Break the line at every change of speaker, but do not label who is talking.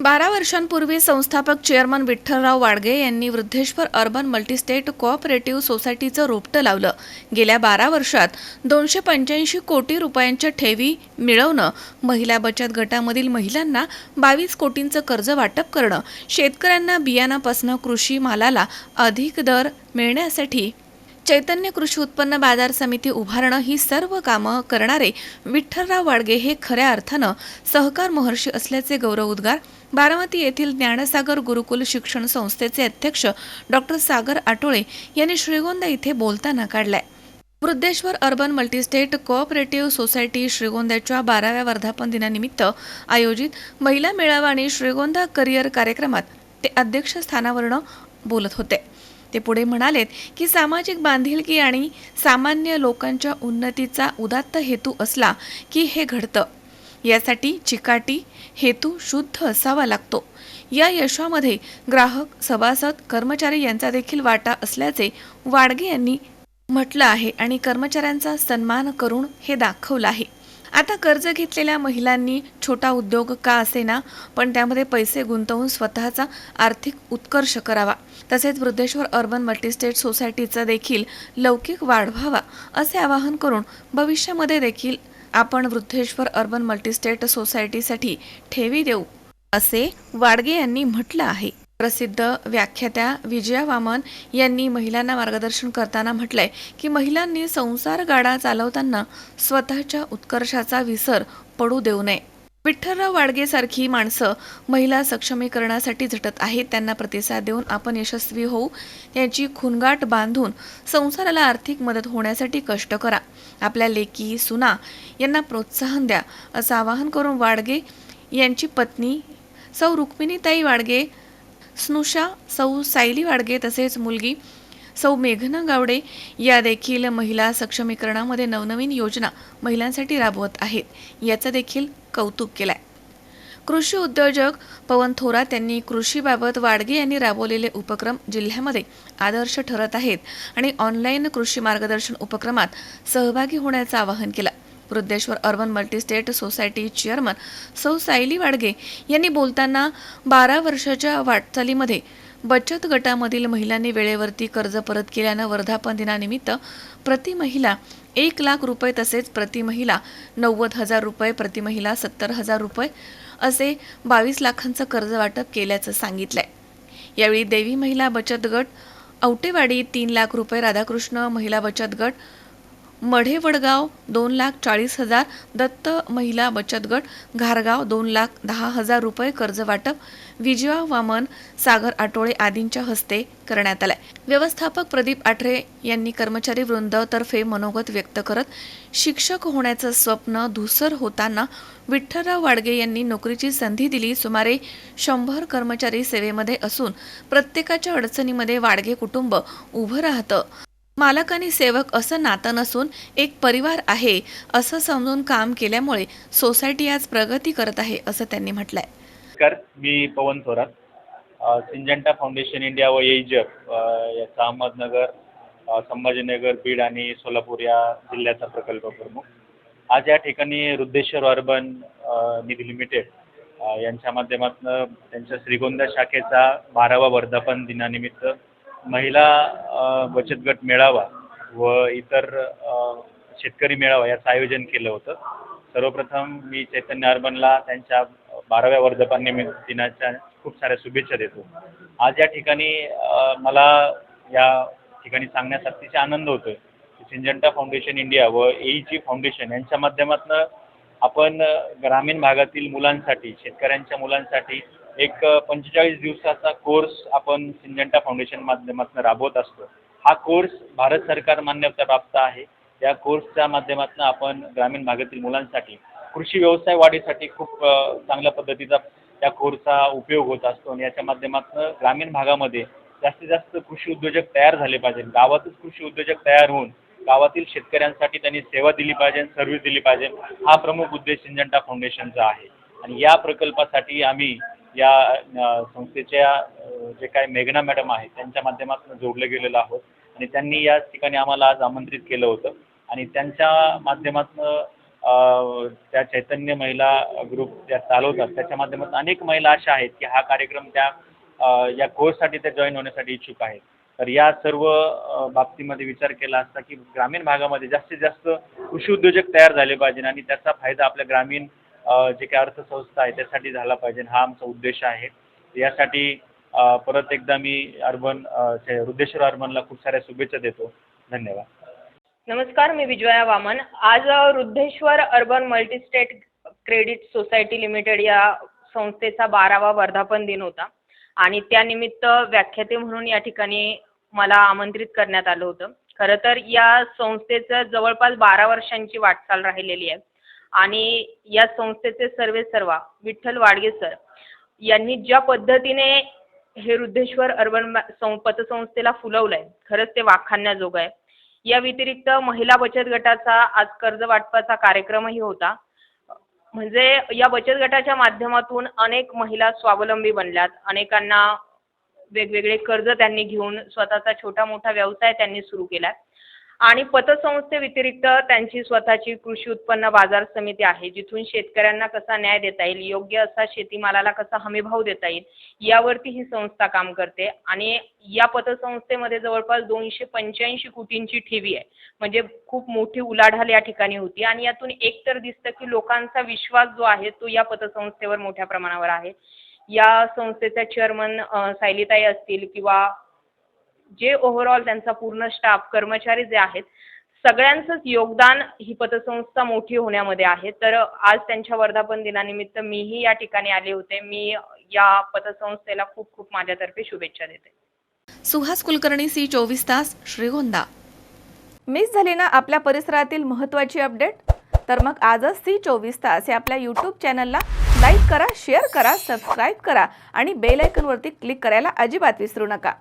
बारा वर्षांपूर्वी संस्थापक चेअरमन विठ्ठलराव वाडगे यांनी वृद्धेश्वर अर्बन मल्टीस्टेट कोऑपरेटिव्ह सोसायटीचं रोपटं लावलं. गेल्या बारा वर्षात दोनशे पंच्याऐंशी कोटी रुपयांच्या ठेवी मिळवणं महिला बचत गटामधील महिलांना बावीस कोटींचं कर्ज वाटप करणं शेतकऱ्यांना बियाणापासनं कृषी मालाला अधिक दर मिळण्यासाठी चैतन्य कृषी उत्पन्न बाजार समिती उभारणं ही सर्व कामं करणारे विठ्ठलराव वाडगे हे खऱ्या अर्थानं सहकार महर्षी असल्याचे गौरव उद्गार बारामती येथील ज्ञानसागर गुरुकुल शिक्षण संस्थेचे अध्यक्ष डॉक्टर सागर आटोळे यांनी श्रीगोंदा इथे बोलताना काढलाय. Vriddheshwar urban multistate cooperative society श्रीगोंद्याच्या बाराव्या वर्धापन दिनानिमित्त आयोजित महिला मेळावा आणि श्रीगोंदा करिअर कार्यक्रमात ते अध्यक्षस्थानावरनं बोलत होते. ते पुढे म्हणालेत की सामाजिक बांधिलकी आणि सामान्य लोकांच्या उन्नतीचा उदात्त हेतू असला की हे घडतं. यासाठी चिकाटी हेतू शुद्ध असावा लागतो. या यशामध्ये ग्राहक सभासद कर्मचारी यांचा देखील वाटा असल्याचे वाडगे यांनी म्हटलं आहे आणि कर्मचाऱ्यांचा सन्मान करून हे दाखवलं आहे. आता कर्ज घेतलेल्या महिलांनी छोटा उद्योग का असेना पण त्यामध्ये पैसे गुंतवून स्वतःचा आर्थिक उत्कर्ष करावा. तसेच वृद्धेश्वर अर्बन मल्टीस्टेट सोसायटीचा देखील लौकिक वाढ व्हावा असे आवाहन करून भविष्यामध्ये देखील आपण वृद्धेश्वर अर्बन मल्टीस्टेट सोसायटीसाठी ठेवी देऊ असे वाडगे यांनी म्हटलं आहे. प्रसिद्ध व्याख्यात्या विजया वामन यांनी महिलांना मार्गदर्शन करताना म्हटलंय की महिलांनी संसार गाडा चालवताना स्वतःच्या उत्कर्षाचा विसर पडू देऊ नये. विठ्ठलराव वाडगेसारखी माणसं महिला सक्षमीकरणासाठी झटत आहेत. त्यांना प्रतिसाद देऊन आपण यशस्वी होऊ याची खुनगाट बांधून संसाराला आर्थिक मदत होण्यासाठी कष्ट करा. आपल्या लेकी सुना यांना प्रोत्साहन द्या असं आवाहन करून वाडगे यांची पत्नी सौ रुक्मिणीताई वाडगे स्नुषा सौ सायली वाडगे तसेच मुलगी सौ मेघना गावडे या देखील महिला सक्षमीकरणामध्ये नवनवीन योजना महिलांसाठी राबवत आहेत. याचं देखील कौतुक केलंय. कृषी उद्योजक पवन थोरात यांनी कृषीबाबत वाडगे यांनी राबवलेले उपक्रम जिल्ह्यामध्ये आदर्श ठरत आहेत आणि ऑनलाईन कृषी मार्गदर्शन उपक्रमात सहभागी होण्याचं आवाहन केलं. Vriddheshwar urban multistate society chairman सौ सायली वाडगे यांनी बोलताना बारा वर्षाच्या वाटचालीमध्ये बचत गटामधील महिलांनी वेळेवरती कर्ज परत केल्यानं वर्धापन दिनानिमित्त प्रति महिला एक लाख रुपये तसेच प्रति महिला नव्वद हजार रुपये प्रति महिला सत्तर हजार रुपये असे बावीस लाखांचं कर्ज वाटप केल्याचं सांगितलंय. यावेळी देवी महिला बचत गट औटेवाडी तीन लाख रुपये राधाकृष्ण महिला बचत गट मढे वडगाव दोन लाख चाळीस हजार दत्त महिला बचत गट घारगाव दोन लाख दहा हजार रुपये कर्ज वाटप विजया वामन सागर आटोळे आदींच्या हस्ते करण्यात आलाय. व्यवस्थापक प्रदीप आठरे यांनी कर्मचारी वृंदातर्फे मनोगत व्यक्त करत शिक्षक होण्याचं स्वप्न धुसर होताना विठ्ठलराव वाडगे यांनी नोकरीची संधी दिली सुमारे शंभर कर्मचारी सेवेमध्ये असून प्रत्येकाच्या अडचणीमध्ये वाडगे कुटुंब उभं राहतं. मालक आणि सेवक असं नातं नसून एक परिवार आहे असं समजून काम केल्यामुळे सोसायटी आज प्रगती करत आहे असं त्यांनी म्हटलंय.
नमस्कार मी Pawan Thorat. Syngenta foundation India व एजप याचा अहमदनगर संभाजीनगर बीड आणि सोलापूर या जिल्ह्याचा प्रकल्प प्रमुख. आज या ठिकाणी रुद्धेश्वर अर्बन निधी लिमिटेड यांच्या माध्यमातून त्यांच्या श्रीगोंदा शाखेचा बारावा वर्धापन दिनानिमित्त महिला बचत गट मेळावा व इतर शेतकरी मेळावा याचं आयोजन केलं होतं. सर्वप्रथम मी चैतन्य अर्बनला त्यांच्या बाराव्या वर्धापननिमित्त दिनाच्या खूप साऱ्या शुभेच्छा देतो. आज या ठिकाणी मला या ठिकाणी सांगण्यास अतिशय आनंद होतोय आहे सिंजंटा फाउंडेशन इंडिया व एईजी फाउंडेशन यांच्या माध्यमातून आपण ग्रामीण भागातील मुलांसाठी शेतकऱ्यांच्या मुलांसाठी एक पंचेचाळीस दिवसाचा कोर्स आपण सिंजंटा फाउंडेशन माध्यमातून राबवत असतो. हा कोर्स भारत सरकार मान्यता प्राप्त आहे. या कोर्सच्या माध्यमातून आपण ग्रामीण भागातील मुलांसाठी कृषी व्यवसाय वाढीसाठी खूप चांगल्या पद्धतीचा या कोर्सचा उपयोग होत असतो आणि याच्या माध्यमातून ग्रामीण भागामध्ये जास्तीत जास्त कृषी उद्योजक तयार झाले पाहिजे. गावातच कृषी उद्योजक तयार होऊन गावातील शेतकऱ्यांसाठी त्यांनी सेवा दिली पाहिजे सर्व्हिस दिली पाहिजे. हा प्रमुख उद्देश सिंजंटा फाउंडेशनचा आहे. आणि या प्रकल्पासाठी आम्ही या संस्थेच्या जे काही मेघना मॅडम आहेत त्यांच्या माध्यमातून जोडले गेलेलो आहोत. आणि त्यांनी या ठिकाणी आम्हाला आज आमंत्रित केलं होतं. आणि त्यांच्या माध्यमातून त्या चैतन्य महिला ग्रुप त्या चालवतात त्याच्या माध्यमातून अनेक महिला अशा आहेत की हा कार्यक्रम त्या या कोर्ससाठी त्या जॉईन होण्यासाठी इच्छुक आहेत. तर या सर्व बाबतीमध्ये विचार केला असता की ग्रामीण भागामध्ये जास्तीत जास्त कृषी उद्योजक तयार झाले पाहिजे आणि त्याचा फायदा आपल्या ग्रामीण जे काही अर्थसंस्था आहे त्यासाठी झाला पाहिजे. हा आमचा उद्देश आहे. यासाठी परत एकदा मी अर्बन अ, ते अर्बनला खूप साऱ्या शुभेच्छा देतो. धन्यवाद.
नमस्कार मी विजया वामन. आज Ruddheshwar urban multistate credit society limited या संस्थेचा बारावा वर्धापन दिन होता. आणि त्यानिमित्त व्याख्याते म्हणून या ठिकाणी मला आमंत्रित करण्यात आलं होतं. खरं तर या संस्थेचं जवळपास बारा वर्षांची वाटचाल राहिलेली आहे. आणि या संस्थेचे सर्वे सर्वा विठ्ठल वाडगे सर यांनी ज्या पद्धतीने हे रुद्धेश्वर अर्बन मा- सं पतसंस्थेला फुलवलं आहे खरंच ते वाखाणण्याजोगं आहे. या व्यतिरिक्त महिला बचत गटाचा आज कर्ज वाटपाचा कार्यक्रमही होता. म्हणजे या बचत गटाच्या माध्यमातून अनेक महिला स्वावलंबी बनल्यात. अनेकांना वेगवेगळे कर्ज त्यांनी घेऊन स्वतःचा छोटा मोठा व्यवसाय त्यांनी सुरू केला आणि पतसंस्थेव्यतिरिक्त त्यांची स्वतःची कृषी उत्पन्न बाजार समिती आहे जिथून शेतकऱ्यांना कसा न्याय देता येईल योग्य असा शेतीमालाला कसा हमीभाव देता येईल यावरती ही संस्था काम करते. आणि या पतसंस्थेमध्ये जवळपास दोनशे पंच्याऐंशी कोटींची ठेवी आहे. म्हणजे खूप मोठी उलाढाल या ठिकाणी होती. आणि यातून एक तर दिसतं की लोकांचा विश्वास जो आहे तो या पतसंस्थेवर मोठ्या प्रमाणावर आहे. या संस्थेच्या चेअरमन सायलीताई असतील किंवा जे ओव्हरऑल त्यांचा पूर्ण स्टाफ कर्मचारी जे आहेत सगळ्यांचंच योगदान ही पतसंस्था मोठी होण्यामध्ये आहे. तर आज त्यांच्या वर्धापन दिनानिमित्त मीही या ठिकाणी आले होते. मी या पतसंस्थेला खूप खूप माझ्यातर्फे शुभेच्छा देते.
सुहास कुलकर्णी सी चोवीस तास श्रीगोंदा.
मिस झाली ना आपल्या परिसरातील महत्त्वाची अपडेट? तर मग आजच सी चोवीस तास या आपल्या यूट्यूब चॅनलला लाईक करा शेअर करा सबस्क्राईब करा आणि बेल आयकॉनवरती क्लिक करायला अजिबात विसरू नका.